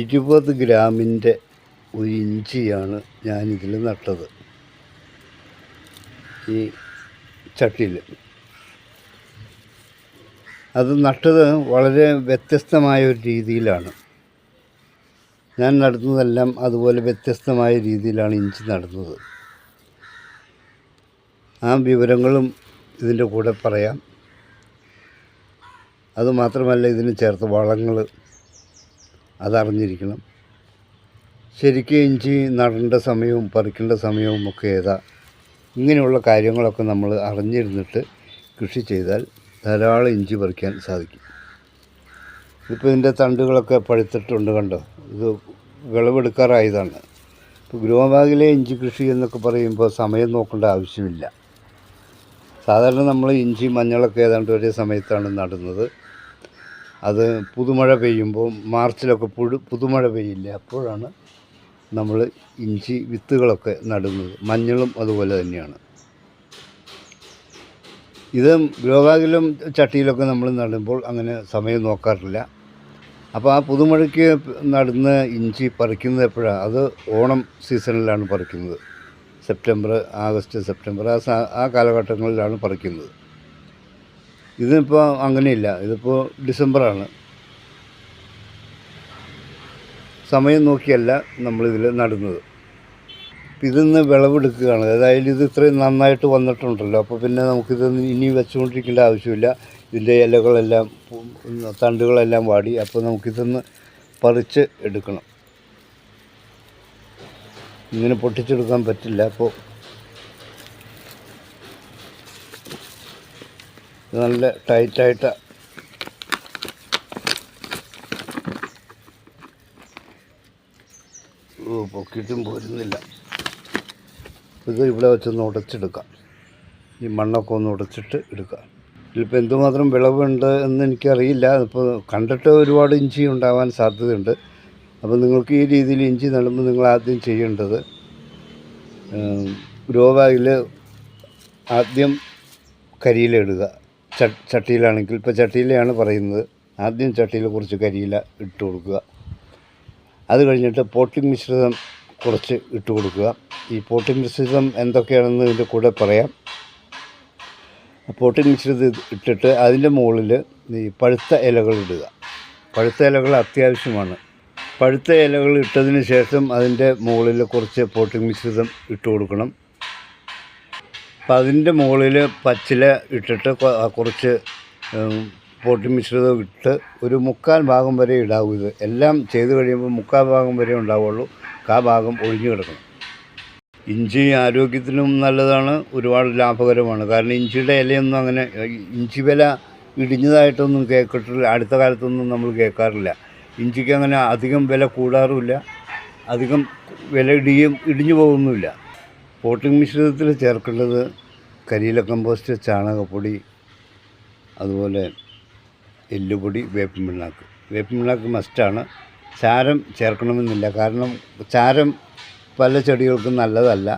ഇരുപത് ഗ്രാമിന്റെ ഒരു ഇഞ്ചിയാണ് ഞാനിതിൽ നട്ടത്. ഈ ചട്ടിയിൽ. അത് നട്ടത് വളരെ വ്യത്യസ്തമായ ഒരു രീതിയിലാണ്. ഞാൻ നടത്തുന്നതെല്ലാം അതുപോലെ വ്യത്യസ്തമായ രീതിയിലാണ് ഇഞ്ചി നടന്നത്. ആ വിവരങ്ങളും ഇതിന്റെ കൂടെ പറയാം. അതുമാത്രമല്ല ഇതിന് ചേർത്ത് വളങ്ങൾ അതറിഞ്ഞിരിക്കണം. ശരിക്കും ഇഞ്ചി നടേണ്ട സമയവും പറിക്കേണ്ട സമയവും ഒക്കെ ഏതാ? ഇങ്ങനെയുള്ള കാര്യങ്ങളൊക്കെ നമ്മൾ അറിഞ്ഞിരുന്നിട്ട് കൃഷി ചെയ്താൽ ധാരാളം ഇഞ്ചി പറിക്കാൻ സാധിക്കും. ഇപ്പോൾ ഇതിന്റെ തണ്ടുകളൊക്കെ പഴുത്തിട്ടുണ്ട് കണ്ടോ? ഇത് വിളവെടുക്കാറായതാണ്. ഇപ്പോൾ ഗ്രോബാഗിലെ ഇഞ്ചി കൃഷി എന്നൊക്കെ പറയുമ്പോൾ സമയം നോക്കേണ്ട ആവശ്യമില്ല. സാധാരണ നമ്മൾ ഇഞ്ചി മഞ്ഞളൊക്കെ ഏതാണ്ട് ഒരേ സമയത്താണ് നടുന്നത്. അത് പുതുമഴ പെയ്യുമ്പോൾ മാർച്ചിലൊക്കെ പുഴു പുതുമഴ പെയ്യില്ല അപ്പോഴാണ് നമ്മൾ ഇഞ്ചി വിത്തുകളൊക്കെ നടുന്നത്. മഞ്ഞളും അതുപോലെ തന്നെയാണ്. ഇത് ഗ്രോബാഗിലും ചട്ടിയിലൊക്കെ നമ്മൾ നടുമ്പോൾ അങ്ങനെ സമയം നോക്കാറില്ല. അപ്പോൾ ആ പുതുമഴയ്ക്ക് നടുന്ന ഇഞ്ചി പറിക്കുന്നത് എപ്പോഴാണ് അത് ഓണം സീസണിലാണ് പറിക്കുന്നത്. സെപ്റ്റംബർ ആഗസ്റ്റ് സെപ്റ്റംബർ ആ ആ കാലഘട്ടങ്ങളിലാണ് പറിക്കുന്നത്. ഇതിപ്പോൾ അങ്ങനെയില്ല. ഇതിപ്പോൾ ഡിസംബറാണ്. സമയം നോക്കിയല്ല നമ്മളിതിൽ നടുന്നത്. ഇതിൽ നിന്ന് വിളവെടുക്കുകയാണ്. അതായത് ഇത് ഇത്രയും നന്നായിട്ട് വന്നിട്ടുണ്ടല്ലോ. അപ്പോൾ പിന്നെ നമുക്കിത് ഇനി വെച്ചുകൊണ്ടിരിക്കേണ്ട ആവശ്യമില്ല. ഇതിന്റെ ഇലകളെല്ലാം തണ്ടുകളെല്ലാം വാടി. അപ്പോൾ നമുക്കിതൊന്ന് പറിച്ച് എടുക്കണം. ഇങ്ങനെ പൊട്ടിച്ചെടുക്കാൻ പറ്റില്ല. അപ്പോൾ നല്ല ടൈറ്റായിട്ട് പൊക്കിയിട്ടും പോരുന്നില്ല. ഇത് ഇവിടെ വെച്ചൊന്ന് ഉടച്ചെടുക്കാം. ഈ മണ്ണൊക്കെ ഒന്ന് ഉടച്ചിട്ട് എടുക്കാം. ഇതിലിപ്പോൾ എന്തുമാത്രം വിളവുണ്ട് എന്ന് എനിക്കറിയില്ല. ഇപ്പോൾ കണ്ടിട്ട് ഒരുപാട് ഇഞ്ചി ഉണ്ടാവാൻ സാധ്യതയുണ്ട്. അപ്പോൾ നിങ്ങൾക്ക് ഈ രീതിയിൽ ഇഞ്ചി നടുമ്പോൾ നിങ്ങൾ ആദ്യം ചെയ്യേണ്ടത് ഗ്രോ ബാഗിൽ ആദ്യം കരിയില ഇടുക. ച ചട്ടിയിലാണെങ്കിൽ ഇപ്പോൾ ചട്ടിയിലാണ് പറയുന്നത്. ആദ്യം ചട്ടിയിൽ കുറച്ച് കരിയില ഇട്ട് കൊടുക്കുക. അത് കഴിഞ്ഞിട്ട് പോട്ടിംഗ് മിശ്രിതം കുറച്ച് ഇട്ട് കൊടുക്കുക. ഈ പോട്ടിംഗ് മിശ്രിതം എന്തൊക്കെയാണെന്ന് ഇതിന്റെ കൂടെ പറയാം. പോട്ടിംഗ് മിശ്രിതം ഇട്ടിട്ട് അതിന്റെ മുകളിൽ ഈ പഴുത്ത ഇലകൾ ഇടുക. പഴുത്ത ഇലകൾ അത്യാവശ്യമാണ്. പഴുത്ത ഇലകൾ ഇട്ടതിന് ശേഷം അതിന്റെ മുകളിൽ കുറച്ച് പോട്ടിംഗ് മിശ്രിതം ഇട്ട് കൊടുക്കണം. അപ്പം അതിന്റെ മുകളിൽ പച്ചില ഇട്ടിട്ട് കുറച്ച് പോട്ടി മിശ്രിതം ഇട്ട് ഒരു മുക്കാൽ ഭാഗം വരെ ഇടാവൂ ഇത്. എല്ലാം ചെയ്ത് കഴിയുമ്പോൾ മുക്കാൽ ഭാഗം വരെ ഉണ്ടാവുള്ളൂ. കാ ഭാഗം ഒഴിഞ്ഞു കിടക്കണം. ഇഞ്ചി ആരോഗ്യത്തിനും നല്ലതാണ്. ഒരുപാട് ലാഭകരമാണ്. കാരണം ഇഞ്ചിയുടെ ഇലയൊന്നും അങ്ങനെ ഇഞ്ചി വില ഇടിഞ്ഞതായിട്ടൊന്നും കേൾക്കിട്ടില്ല അടുത്ത കാലത്തൊന്നും നമ്മൾ കേൾക്കാറില്ല. ഇഞ്ചിക്ക് അങ്ങനെ അധികം വില കൂടാറുമില്ല. അധികം വില ഇടിയും ഇടിഞ്ഞു പോകുന്നുമില്ല. പോട്ടിംഗ് മിശ്രിതത്തിൽ ചേർക്കേണ്ടത് കരിയില കമ്പോസ്റ്റ് ചാണകപ്പൊടി അതുപോലെ എല്ലുപൊടി വേപ്പിൻ പിണ്ണാക്ക് വേപ്പിൻ പിണ്ണാക്ക് മസ്റ്റാണ്. ചാരം ചേർക്കണമെന്നില്ല. കാരണം ചാരം പല ചെടികൾക്കും നല്ലതല്ല.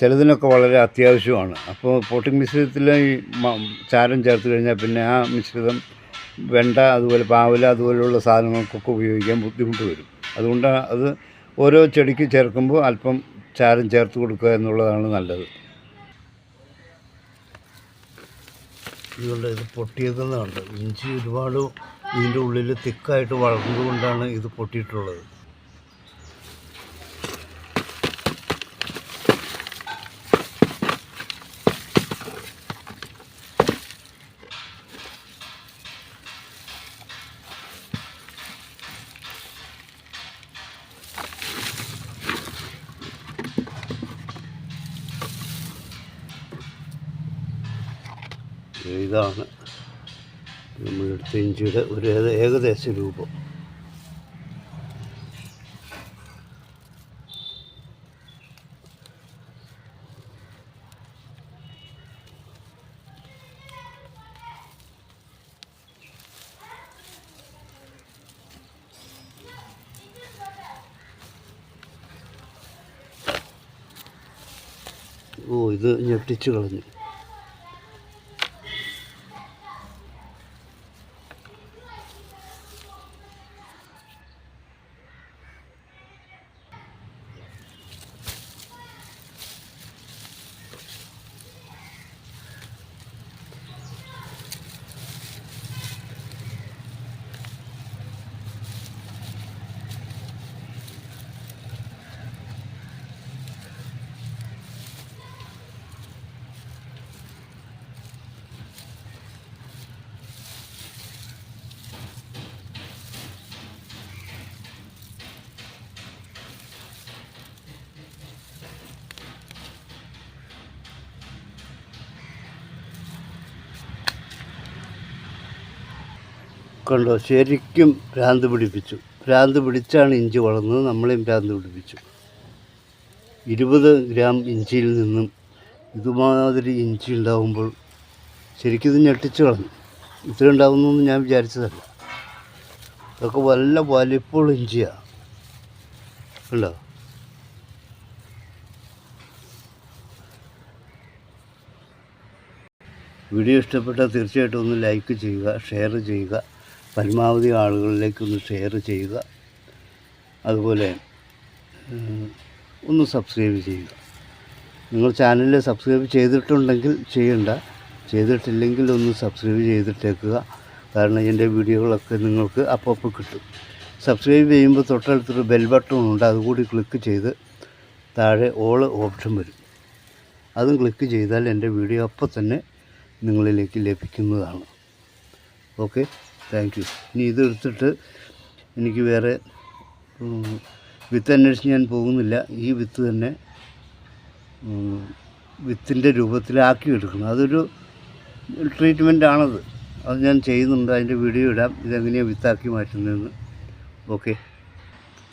ചിലതിനൊക്കെ വളരെ അത്യാവശ്യമാണ്. അപ്പോൾ പോട്ടിംഗ് മിശ്രിതത്തിൽ ഈ ചാരം ചേർത്ത് കഴിഞ്ഞാൽ പിന്നെ ആ മിശ്രിതം വെണ്ട അതുപോലെ പാവല അതുപോലെയുള്ള സാധനങ്ങൾക്കൊക്കെ ഉപയോഗിക്കാൻ ബുദ്ധിമുട്ട് വരും. അതുകൊണ്ട് അത് ഓരോ ചെടിക്ക് ചേർക്കുമ്പോൾ അല്പം ചാരം ചേർത്ത് കൊടുക്കുക എന്നുള്ളതാണ് നല്ലത്. ഇതുകൊണ്ട് ഇത് പൊട്ടിയതെന്നാണ് ഇഞ്ചി ഒരുപാട് ഇതിന്റെ ഉള്ളിൽ തിക്കായിട്ട് വളർന്നതുകൊണ്ടാണ് ഇത് പൊട്ടിയിട്ടുള്ളത്. ഇതാണ് നമ്മളെടുത്ത ഇഞ്ചിയുടെ ഒരു ഏകദേശ രൂപം. ഓ ഇത് ഞെട്ടിച്ച് കളഞ്ഞു. കണ്ടോ? ശരിക്കും ഭ്രാന്ത് പിടിപ്പിച്ചു. ഭ്രാന്ത് പിടിച്ചാണ് ഇഞ്ചി വളർന്നത്. നമ്മളെയും ഭ്രാന്ത് പിടിപ്പിച്ചു. ഇരുപത് ഗ്രാം ഇഞ്ചിയിൽ നിന്നും ഇതുമാതിരി ഇഞ്ചി ഉണ്ടാകുമ്പോൾ ശരിക്കും ഇത് ഞെട്ടിച്ച് കളഞ്ഞു. ഇത്ര ഉണ്ടാകുന്നു ഞാൻ വിചാരിച്ചതല്ല. ഇതൊക്കെ വല്ല വലിപ്പമുള്ള ഇഞ്ചിയാണ് ഉണ്ടോ വീഡിയോ ഇഷ്ടപ്പെട്ടാൽ തീർച്ചയായിട്ടും ഒന്ന് ലൈക്ക് ചെയ്യുക ഷെയർ ചെയ്യുക. പരമാവധി ആളുകളിലേക്കൊന്ന് ഷെയർ ചെയ്യുക. അതുപോലെ ഒന്ന് സബ്സ്ക്രൈബ് ചെയ്യുക. നിങ്ങൾ ചാനലിൽ സബ്സ്ക്രൈബ് ചെയ്തിട്ടുണ്ടെങ്കിൽ ചെയ്യണ്ട. ചെയ്തിട്ടില്ലെങ്കിൽ ഒന്ന് സബ്സ്ക്രൈബ് ചെയ്തിട്ടേക്കുക. കാരണം എന്റെ വീഡിയോകളൊക്കെ നിങ്ങൾക്ക് അപ്പോൾ കിട്ടും. സബ്സ്ക്രൈബ് ചെയ്യുമ്പോൾ തൊട്ടടുത്തൊരു ബെൽ ബട്ടൺ ഉണ്ട്. അതുകൂടി ക്ലിക്ക് ചെയ്ത് താഴെ ഓൾ ഓപ്ഷൻ വരും. അതും ക്ലിക്ക് ചെയ്താൽ എന്റെ വീഡിയോ അപ്പോൾ തന്നെ നിങ്ങളിലേക്ക് ലഭിക്കുന്നതാണ്. ഓക്കെ താങ്ക് യു ഇനി ഇതെടുത്തിട്ട് എനിക്ക് വേറെ വിത്ത് അന്വേഷിച്ച് ഞാൻ പോകുന്നില്ല. ഈ വിത്ത് തന്നെ വിത്തിന്റെ രൂപത്തിലാക്കി എടുക്കണം അതൊരു ട്രീറ്റ്മെന്റ് ആണത് അത് ഞാൻ ചെയ്യുന്നുണ്ട്. അതിന്റെ വീഡിയോ ഇടാം. ഇതെങ്ങനെയാണ് വിത്താക്കി മാറ്റുന്നതെന്ന്. ഓക്കെ.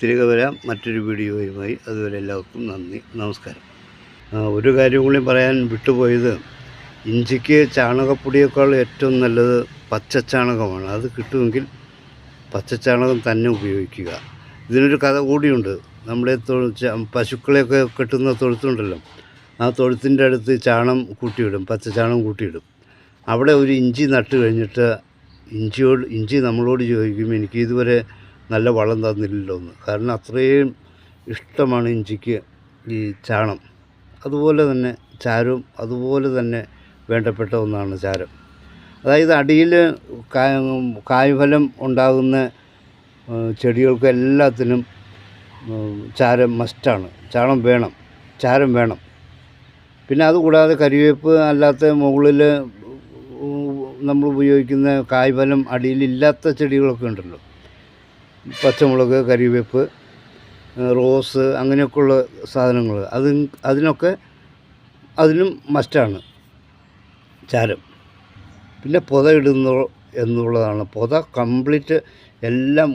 തിരികെ വരാം. മറ്റൊരു വീഡിയോയുമായി. അതുവരെ എല്ലാവർക്കും നന്ദി. നമസ്കാരം. ഒരു കാര്യം കൂടി പറയാൻ വിട്ടുപോയത് ഇഞ്ചിക്ക് ചാണകപ്പൊടിയേക്കാൾ ഏറ്റവും നല്ലത് പച്ചച്ചാണകമാണ്. അത് കിട്ടുമെങ്കിൽ പച്ചച്ചാണകം തന്നെ ഉപയോഗിക്കുക. ഇതിനൊരു കഥ കൂടിയുണ്ട്. നമ്മുടെ തൊഴു ച- പശുക്കളെയൊക്കെ കെട്ടുന്ന തൊഴുത്തുണ്ടല്ലോ. ആ തൊഴുത്തിന്റെ അടുത്ത് ചാണം കൂട്ടിയിടും പച്ചച്ചാണം കൂട്ടിയിടും. അവിടെ ഒരു ഇഞ്ചി നട്ട് കഴിഞ്ഞിട്ട് ഇഞ്ചിയോട് ഇഞ്ചി നമ്മളോട് ചോദിക്കും എനിക്ക് ഇതുവരെ നല്ല വളം തന്നില്ലല്ലോ എന്ന്. കാരണം അത്രയും ഇഷ്ടമാണ് ഇഞ്ചിക്ക് ഈ ചാണം. അതുപോലെ തന്നെ ചാരവും അതുപോലെ തന്നെ വേണ്ടപ്പെട്ട ഒന്നാണ് ചാരം. അതായത് അടിയിൽ കായ്ഫലം ഉണ്ടാകുന്ന ചെടികൾക്ക് എല്ലാത്തിനും ചാരം മസ്റ്റാണ്. ചാണം വേണം. ചാരം വേണം. പിന്നെ അതുകൂടാതെ കരിവേപ്പ് അല്ലാത്ത മുകളിൽ നമ്മൾ ഉപയോഗിക്കുന്ന കായ്ഫലം അടിയിലില്ലാത്ത ചെടികളൊക്കെ ഉണ്ടല്ലോ. പച്ചമുളക് കരിവേപ്പ് റോസ് അങ്ങനെയൊക്കെയുള്ള സാധനങ്ങൾ. അത് അതിനൊക്കെ അതിനും മസ്റ്റാണ് ചാരം. പിന്നെ പുത ഇടുന്നു എന്നുള്ളതാണ്. പുത കംപ്ലീറ്റ് എല്ലാം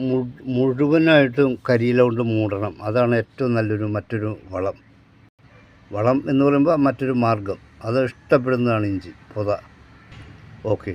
മുഴുവനായിട്ടും കരിയില കൊണ്ട് മൂടണം. അതാണ് ഏറ്റവും നല്ലൊരു മറ്റൊരു വളം. വളം എന്ന് പറയുമ്പോൾ മറ്റൊരു മാർഗം അത് ഇഷ്ടപ്പെടുന്നതാണ് ഇഞ്ചി പുത. ഓക്കെ.